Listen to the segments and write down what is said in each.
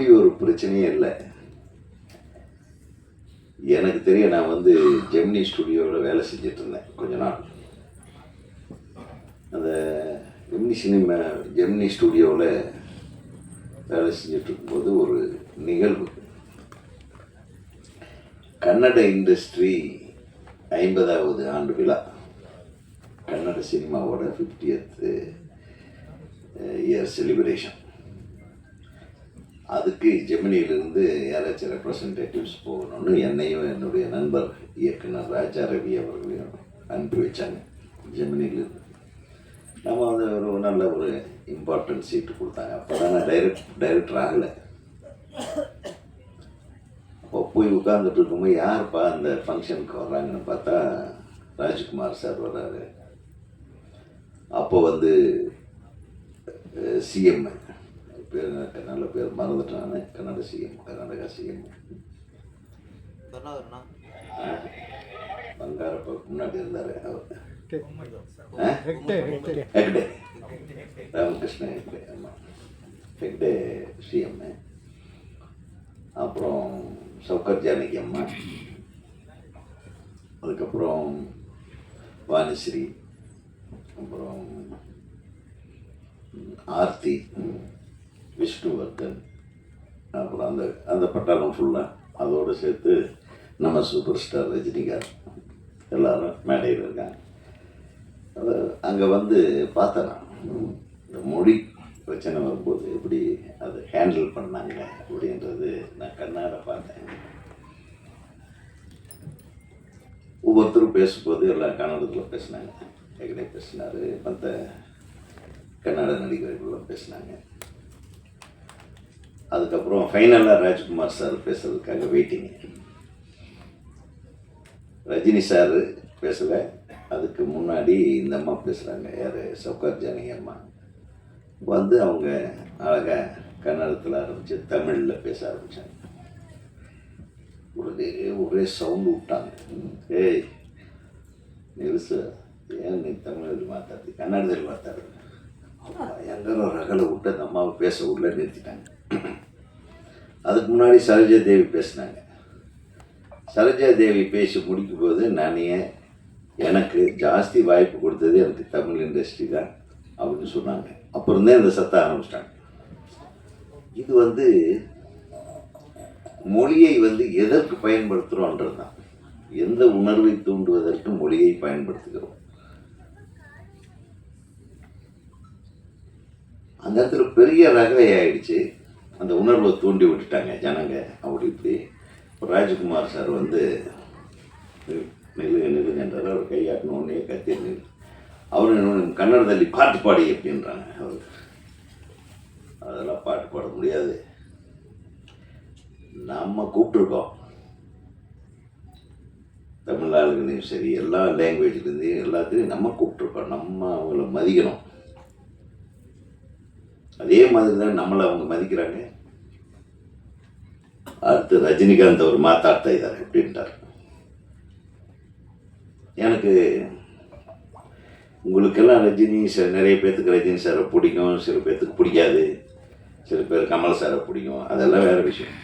அப்படி ஒரு பிரச்சனையே இல்லை. எனக்கு தெரிய நான் வந்து ஜெமினி ஸ்டுடியோவில் வேலை செஞ்சுட்டு இருந்தேன் கொஞ்ச நாள். அந்த ஜெமினி சினிமா ஜெமினி ஸ்டுடியோவில் வேலை செஞ்சுட்டு இருக்கும்போது ஒரு நிகழ்வு. கன்னட இண்டஸ்ட்ரி ஐம்பதாவது ஆண்டு விழா. கன்னட சினிமாவோட ஃபிஃப்டியத் இயர் செலிப்ரேஷன் அதுக்கு ஜெமினியிலிருந்து யாராச்சும் ரெப்ரசன்டேட்டிவ்ஸ் போகணும்னு என்னையும் என்னுடைய நண்பர் இயக்குனர் ராஜா ரவி அவர்களையும் அனுப்பி வச்சாங்க ஜெமினியிலிருந்து. நம்ம வந்து ஒரு நல்ல ஒரு இம்பார்ட்டன்ட் சீட்டு கொடுத்தாங்க. அப்போ தான் நான் டைரக்ட் டைரக்டர் ஆகலை. அப்போ போய் உட்காந்துட்டு இருக்கும்போது யாருப்பா அந்த ஃபங்க்ஷனுக்கு வர்றாங்கன்னு பார்த்தா ராஜ்குமார் சார் வர்றாரு. அப்போ வந்து சிஎம் பேர் நல்ல பேர் மறந்துட்டான். கன்னட சிஎம் கர்நாடகா சிஎம் பங்காரப்ப முன்னாடி இருந்தார் அவர். ஹெக்டே. ஹெக்டே ஹெக்டே ஆமாம் ஹெக்டே அப்புறம் சவுக்கர் ஜானகி அம்மா. அதுக்கப்புறம் வாணிஸ்ரீ. அப்புறம் ஆர்த்தி. விஷ்ணுவர்தன் அப்புறம் அந்த அந்த பட்டாளம் ஃபுல்லாக அதோடு சேர்த்து நம்ம சூப்பர் ஸ்டார் ரஜினிகாந்த் எல்லாரும் மேடையில் இருக்காங்க. அது அங்கே வந்து பார்த்தேன் இந்த மொழி பிரச்சனை வரும்போது எப்படி அதை ஹேண்டில் பண்ணாங்க அப்படின்றது நான் கண்ணார பார்த்தேன். ஒவ்வொருத்தரும் பேசும்போது எல்லாம் கன்னடத்தில் பேசினாங்க. ஹெகடே பேசினார் மற்ற கன்னட நடிகர்களும் பேசினாங்க. அதுக்கப்புறம் ஃபைனலாக ராஜ்குமார் சார் பேசுறதுக்காக வெயிட்டிங் ரஜினி சார் பேசலை. அதுக்கு முன்னாடி இந்த அம்மா பேசுகிறாங்க யார்? சவுகார் ஜானகி அம்மா. வந்து அவங்க அழகாக கன்னடத்தில் ஆரம்பித்து தமிழில் பேச ஆரம்பித்தாங்க ஒரே ஒரே சவுண்டு விட்டாங்க. ஏய் நெருசு ஏன் நீ தமிழில் மாத்தாது? கன்னடத்தில் மாத்தாரு பயங்கர ரகலை விட்டு அந்த அம்மாவை பேச உள்ள நிறுத்திட்டாங்க. அதுக்கு முன்னாடி சரோஜா தேவி பேசினாங்க. சரோஜா தேவி பேசி முடிக்கும் போது நானே எனக்கு ஜாஸ்தி வாய்ப்பு கொடுத்தது எனக்கு தமிழ் இண்டஸ்ட்ரி தான் அப்படின்னு சொன்னாங்க. அப்புறம் தான் இந்த சத்த ஆரம்பிச்சிட்டாங்க. இது வந்து மொழியை வந்து எதற்கு பயன்படுத்துகிறோன்றது தான் எந்த உணர்வை தூண்டுவதற்கு மொழியை பயன்படுத்துகிறோம். அந்த இடத்துல பெரிய ரகலை ஆயிடுச்சு அந்த உணர்வை தூண்டி விட்டுட்டாங்க ஜனங்க. அப்படி இப்படி ராஜ்குமார் சார் வந்து நிலுங்க நிலுங்கன்றார் அவர் கையாட்டின உடனே கத்தி நில் அவரு கன்னட தள்ளி பாட்டு பாடி அப்படின்றாங்க அவர். அதெல்லாம் பாட்டு பாட முடியாது. நம்ம கூப்பிட்ருக்கோம் தமிழ் சரி எல்லா லாங்குவேஜ்லேருந்தையும் எல்லாத்தையும் நம்ம கூப்பிட்ருக்கோம் நம்ம அவங்கள மதிக்கணும். அதே மாதிரி தான் நம்மளை அவங்க மதிக்கிறாங்க. அடுத்து ரஜினிகாந்த் அவர் மாத்தாடுத்த இதார் எப்படின்ட்டார் எனக்கு உங்களுக்கெல்லாம் ரஜினி சார் நிறைய பேர்த்துக்கு ரஜினி சாரை பிடிக்கும் சில பேர்த்துக்கு பிடிக்காது சில பேர் கமல் சாரை பிடிக்கும் அதெல்லாம் வேறு விஷயம்.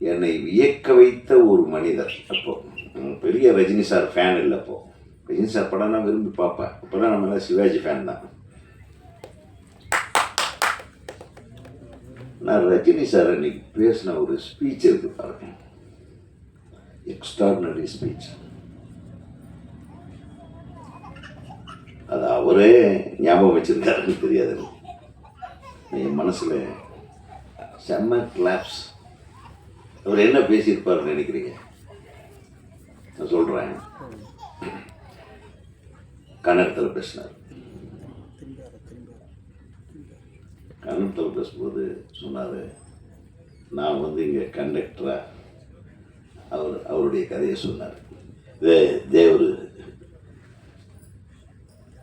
என்னை வியக்க வைத்த ஒரு மனிதர் அப்போது பெரிய ரஜினி சார் ஃபேன் இல்லை அப்போது ரஜினி சார் படம்லாம் விரும்பி பார்ப்பேன். அப்போல்லாம் நம்மளாம் சிவாஜி ஃபேன் தான். நான் ரஜினி சார் அன்னைக்கு பேசின ஒரு ஸ்பீச் இருக்கு பாருங்க. எக்ஸ்ட்ராடினரி ஸ்பீச் அது அவரே ஞாபகம் வச்சிருக்காருன்னு தெரியாது. என் மனசில் செம்ம கிளாப்ஸ் அவர் என்ன பேசியிருப்பாருன்னு நினைக்கிறீங்க? நான் சொல்கிறேன் கன்னடத்தில் பேசினார். கன்னத்தில் பேசும்போது சொன்னார் நான் வந்து இங்கே கண்டக்டராக அவர் அவருடைய கதையை சொன்னார். இதே தேவர்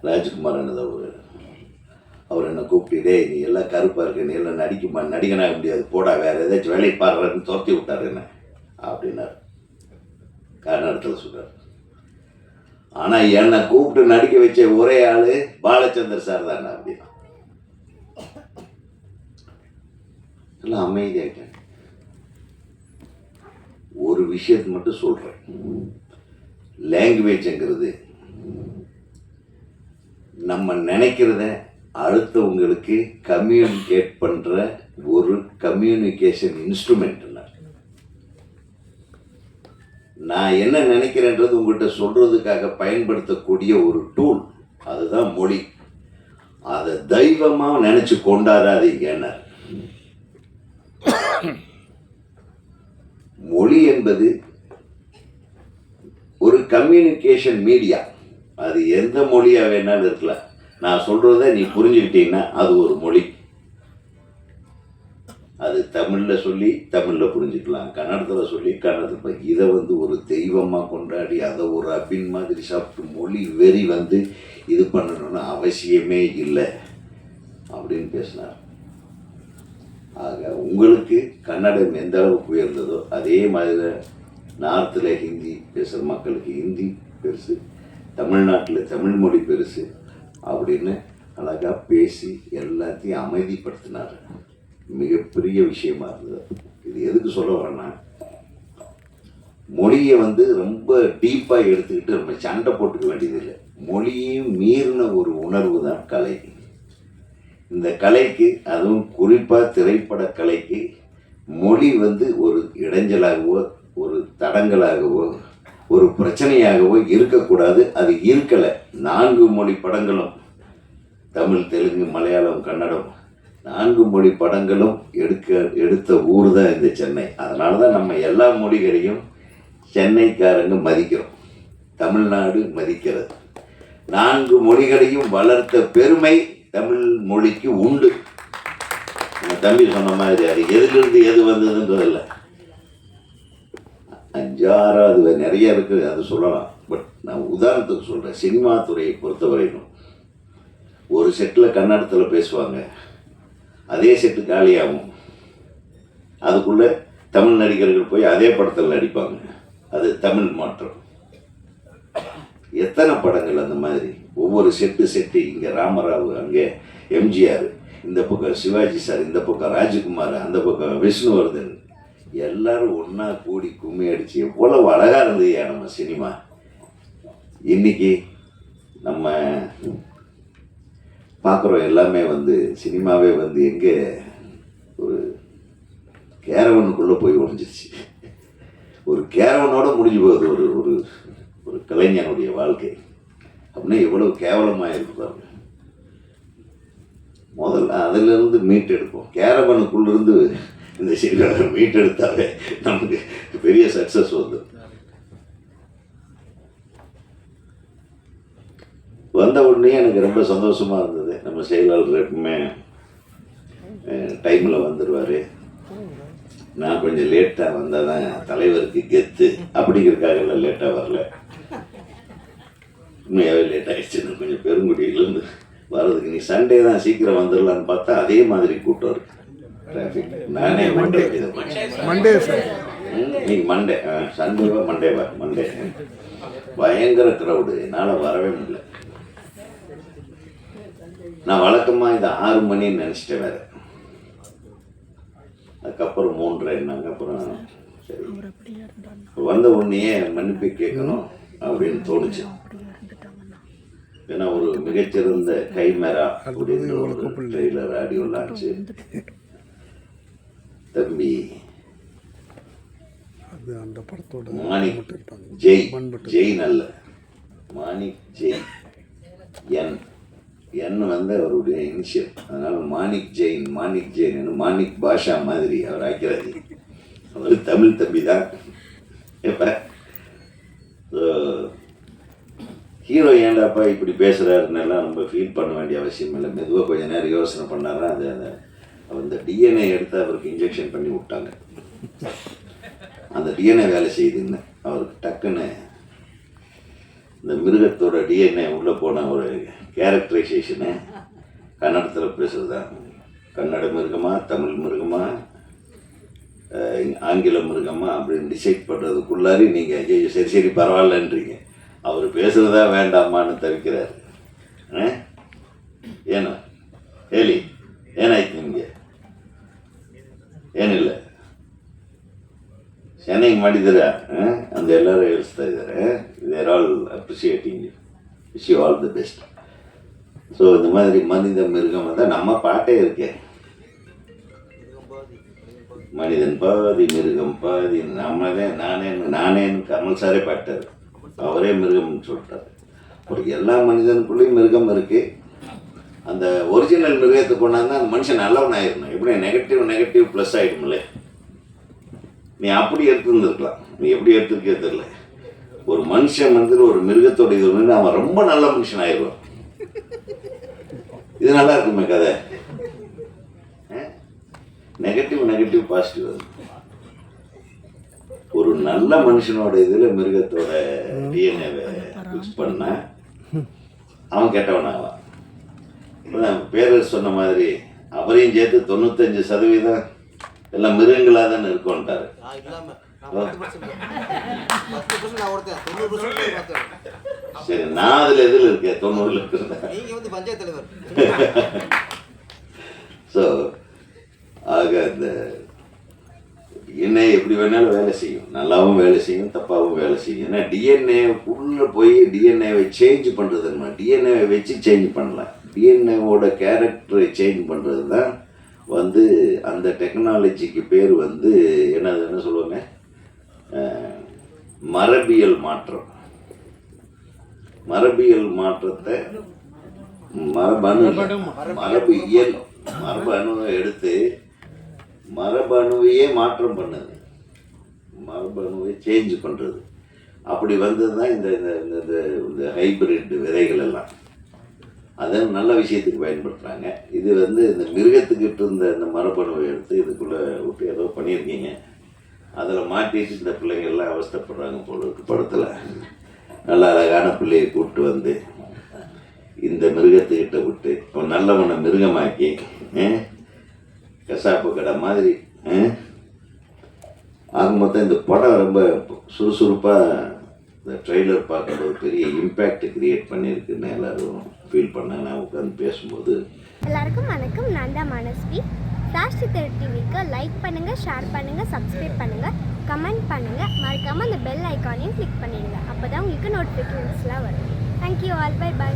ராஜ்குமார் அவர் அவர் என்னை கூப்பிட்டு நீ எல்லாம் கருப்பாக இருக்க நீ எல்லாம் நடிக்குமா? நடிகனாக முடியாது போடா வேறு ஏதாச்சும் வேலையை பாடுறன்னு துரத்தி விட்டார் என்ன? அப்படின்னார். கர்நாடகத்தில் சொல்கிறார் ஆனால் என்னை கூப்பிட்டு நடிக்க வச்ச ஒரே ஆள் பாலச்சந்தர் சார் தானே அப்படின்னா. நல்லா அமைதியாயிட்டாங்க ஒரு விஷயத்தை மட்டும் சொல்கிறேன் லாங்குவேஜ்ங்கிறது நம்ம நினைக்கிறத அடுத்தவங்களுக்கு கம்யூனிகேட் பண்ணுற ஒரு கம்யூனிகேஷன் இன்ஸ்ட்ருமெண்ட்னா நான் என்ன நினைக்கிறேன்றது உங்கள்கிட்ட சொல்கிறதுக்காக பயன்படுத்தக்கூடிய ஒரு டூல் அதுதான் மொழி. அதை தெய்வமாக நினச்சி கொண்டாடாதீங்கன்னு மொழி என்பது ஒரு கம்யூனிகேஷன் மீடியா அது எந்த மொழியாக வேணாலும் இருக்கலாம். நான் சொல்கிறத நீ புரிஞ்சுக்கிட்டீங்கன்னா அது ஒரு மொழி. அது தமிழில் சொல்லி தமிழில் புரிஞ்சுக்கலாம். கன்னடத்தில் சொல்லி கன்னடத்தில் இதை வந்து ஒரு தெய்வமாக கொண்டாடி அதை ஒரு அபின் மாதிரி சாப்பிட்டு மொழி வெறி வந்து இது பண்ணணும்னு அவசியமே இல்லை. அப்படின்னு பேசினார். ஆக உங்களுக்கு கன்னடம் எந்த அளவுக்கு உயர்ந்ததோ அதே மாதிரி நார்த்தில் ஹிந்தி பேசுகிற மக்களுக்கு ஹிந்தி பெருசு தமிழ்நாட்டில் தமிழ் மொழி பெருசு அப்படின்னு அழகாக பேசி எல்லாத்தையும் அமைதிப்படுத்தினார். மிகப்பெரிய விஷயமா இருந்தது. இது எதுக்கு சொல்ல வரேன்னா மொழியை வந்து ரொம்ப டீப்பாக எடுத்துக்கிட்டு நம்ம சண்டை போட்டுக்க வேண்டியதில்லை. மொழியையும் மீறின ஒரு உணர்வு தான் கலை. இந்த கலைக்கு அதுவும் குறிப்பாக திரைப்பட கலைக்கு மொழி வந்து ஒரு இடைஞ்சலாகவோ ஒரு தடங்கலாகவோ ஒரு பிரச்சனையாகவோ இருக்கக்கூடாது. அது இருக்கலை. நான்கு மொழி படங்களும் தமிழ் தெலுங்கு மலையாளம் கன்னடம் நான்கு மொழி படங்களும் எடுக்க எடுத்த ஊர் தான் இந்த சென்னை. அதனால தான் நம்ம எல்லா மொழிகளையும் சென்னைக்காரங்க மதிக்கிறோம். தமிழ்நாடு மதிக்கிறது. நான்கு மொழிகளையும் வளர்த்த பெருமை தமிழ் மொழிக்கு உண்டு. நம்ம தம்பி சொன்ன மாதிரி அது எதுலேருந்து எது வந்ததுன்றதில்ல அஞ்சாறாவது நிறைய இருக்குது அது சொல்லலாம். பட் நான் உதாரணத்துக்கு சொல்கிறேன் சினிமா துறையை பொறுத்தவரையிலும் ஒரு செட்டில் கன்னடத்தில் பேசுவாங்க. அதே செட்டு காலியாகும். அதுக்குள்ளே தமிழ் நடிகர்கள் போய் அதே படத்தில் நடிப்பாங்க. அது தமிழ் மாற்றம். எத்தனை படங்கள் அந்த மாதிரி? ஒவ்வொரு செட்டு செட்டு இங்கே ராமராவ் அங்கே எம்ஜிஆர் இந்த பக்கம் சிவாஜி சார் இந்த பக்கம் ராஜ்குமார் அந்த பக்கம் விஷ்ணுவர்தன் எல்லாரும் ஒன்றா கூடி கும்மி அடித்து எவ்வளவு அழகாக இருந்ததுயா நம்ம சினிமா. இன்னைக்கு நம்ம பார்க்குறோம் எல்லாமே வந்து சினிமாவே வந்து எங்கே ஒரு கேரவனுக்குள்ளே போய் ஒழிஞ்சிருச்சு ஒரு கேரவனோட முடிஞ்சு போகுது ஒரு ஒரு ஒரு கலைஞனுடைய வாழ்க்கை. அப்படின்னா எவ்வளவு கேவலமாக இருக்கு முதல்ல அதிலிருந்து மீட் எடுப்போம் இந்த சீரியலை மீட் நமக்கு பெரிய சக்ஸஸ் வந்து. வந்த உடனே எனக்கு ரொம்ப சந்தோஷமாக இருந்தது. நம்ம செயலாளர் எப்பவுமே டைமில் வந்துடுவார் நான் கொஞ்சம் லேட்டாக வந்தால் தான் தலைவருக்கு கெத்து. அப்படிங்கிறதுக்காக லேட்டாக வரல. உண்மையாகவே லேட் ஆகிடுச்சு நான் கொஞ்சம் பெருங்குடியிலேருந்து வர்றதுக்கு. நீ சண்டே தான் சீக்கிரம் வந்துடலான்னு பார்த்தா அதே மாதிரி கூட்டம் இருக்கு. டிராஃபிக் நானே மண்டே மண்டே சார் இன்னைக்கு மண்டே சண்டேவா மண்டேவா மண்டே பயங்கர க்ரௌடு என்னால் வரவே முடியல. நான் வழக்கமாக இது ஆறு மணின்னு நினச்சிட்டேன் வேறு. அதுக்கப்புறம் மூன்றரை என்னாங்க அப்புறம் சரி. வந்த உடனேயே மன்னிப்பு கேட்கணும் அப்படின்னு தோணுச்சு. ஏன்னா ஒரு மிகச்சிறந்த கைமேரா அப்படின்ற ஒரு ட்ரெய்லர் ஆடியோ லான்ச்சு தம்பி. அது அந்த படத்தோட மாணிக் ஜெய். ஜெய் நல்ல. மாணிக் ஜெய். என். என் வந்து அவருடைய இனிஷியல் அதனால மாணிக் ஜெயின் மாணிக் ஜெயின் மாணிக் பாஷா மாதிரி அவர் ஆக்கிறாரு. அவர் தமிழ் தம்பி தான். எப்ப ஹீரோ ஏன்டாப்பா இப்படி பேசுகிறாருன்னெல்லாம் நம்ம ஃபீல் பண்ண வேண்டிய அவசியம் இல்லை. மெதுவாக கொஞ்சம் நேரம் யோசனை பண்ணாரா அது அந்த அந்த டிஎன்ஏ எடுத்து அவருக்கு இன்ஜெக்ஷன் பண்ணி விட்டாங்க. அந்த டிஎன்ஏ வேலை செய்யுதுன்னு அவருக்கு டக்குன்னு இந்த மிருகத்தோட டிஎன்ஏ உள்ளே போன ஒரு கேரக்டரைசேஷனு கன்னடத்தில் பேசுகிறதா கன்னட மிருகமா தமிழ் மிருகமா ஆங்கில மிருகமா அப்படின்னு டிசைட் பண்ணுறதுக்குள்ளாரி நீங்கள் ஐயோ சரி சரி பரவாயில்லன்றீங்க. அவர் பேசுனதா வேண்டாமான்னு தவிக்கிறார். ಏನು ಹೇಳಿ ಏನಾಯ್ತು ನಿಮಗೆ ಏನಿಲ್ಲ ಚೆನ್ನಾಗಿ ಮಾಡಿದ್ದೀರಾ ಅಂತ ಎಲ್ಲರೂ ಹೇಳಿಸ್ತಾ ಇದ್ದಾರೆ there all appreciating wish you all the best so இந்த மாதிரி மனித மிருகம் வந்தால் நம்ம பாட்டே இருக்கே. மனிதன் பாதி மிருகம் பாதி நம்மளே நானே நானேன்னு கமல் சாரே பாட்டார். அவரே மிருகம்னு சொல்லிட்டாரு ஒரு எல்லா மனிதனுக்குள்ளேயும் மிருகம் இருக்குது அந்த ஒரிஜினல் மிருகத்தை கொண்டாந்தா அந்த மனுஷன் நல்லவன் ஆயிடணும் எப்படி நெகட்டிவ் நெகட்டிவ் ப்ளஸ் ஆகிடுமில்ல நீ அப்படி எடுத்துருந்துருக்கலாம். நீ எப்படி எடுத்துருக்கே தெரியல. ஒரு மனுஷன் வந்து ஒரு மிருகத்தோட இது வந்து அவன் ரொம்ப நல்ல மனுஷன் ஆயிடுவான். இது நல்லா இருக்குமே கதை. நெகட்டிவ் நெகட்டிவ் பாசிட்டிவ் அது ஒரு நல்ல மனுஷனோட இதுல மிருகத்தோட டிஎன்ஏவை மிக்ஸ் பண்ண அவன் கெட்டவன் ஆவான் இப்பதான் பேரர் சொன்ன மாதிரி அவரையும் சேர்த்து தொண்ணூத்தஞ்சு சதவீதம் எல்லாம் மிருகங்களாக தானே இருக்கோன்ட்டாரு சரி நான் அதுல எதுல இருக்கேன்? தொண்ணூறுல இருக்கிறேன் நீங்க வந்து பஞ்சாயத்து தலைவர். ஸோ ஆக இந்த டிஎன்ஏ எப்படி வேணாலும் வேலை செய்யும். நல்லாவும் வேலை செய்யும் தப்பாகவும் வேலை செய்யும். ஏன்னா டிஎன்ஏ உள்ளே போய் டிஎன்ஏவை சேஞ்ச் பண்ணுறது டிஎன்ஏவை வச்சு சேஞ்ச் பண்ணலாம். டிஎன்ஏவோட கேரக்டரை சேஞ்ச் பண்ணுறது தான் வந்து அந்த டெக்னாலஜிக்கு பேர் வந்து என்னது என்ன சொல்லுவாங்க? மரபியல் மாற்றம். மரபியல் மாற்றத்தை மரபணு மரபு இயல் மரபணுவை எடுத்து மரபணுவையே மாற்றம் பண்ணுது. மரபணுவை சேஞ்ச் பண்ணுறது அப்படி வந்தது தான் இந்த இந்த இந்த- இந்த இந்த ஹைபிரிட் விதைகள் எல்லாம். அதை நல்ல விஷயத்துக்கு பயன்படுத்துகிறாங்க இது வந்து இந்த மிருகத்துக்கிட்ட இருந்த இந்த மரபணுவை எடுத்து இதுக்குள்ளே விட்டு ஏதோ பண்ணியிருக்கீங்க. அதில் மாட்டிட்டு இந்த பிள்ளைங்கள்லாம் எல்லாம் அவஸ்தைப்படுறாங்க போல இருக்கு படத்தில். நல்ல அழகான பிள்ளையை கூப்பிட்டு வந்து இந்த மிருகத்துக்கிட்ட விட்டு இப்போ நல்லவனை மிருகமாக்கி கசாப்பு கடை மாதிரி ஆக மொத்தம் இந்த படம் ரொம்ப சுறுசுறுப்பாக இந்த ட்ரெய்லர் பார்க்கும்போது பெரிய இம்பேக்ட் கிரியேட் பண்ணியிருக்குன்னு எல்லாரும் ஃபீல் பண்ணாங்க நான் உட்காந்து பேசும்போது. எல்லாருக்கும் வணக்கம். நான் தான் மனஸ்வி. ஃப்ளாஷ் சித்தர் டிவிக்கு லைக் பண்ணுங்கள் ஷேர் பண்ணுங்கள் சப்ஸ்கிரைப் பண்ணுங்கள் கமெண்ட் பண்ணுங்கள் மறக்காமல் அந்த பெல் ஐக்கானையும் கிளிக் பண்ணிடுங்க. அப்போ தான் உங்களுக்கு நோட்டிஃபிகேஷன்ஸ்லாம் வரும். Thank you all by by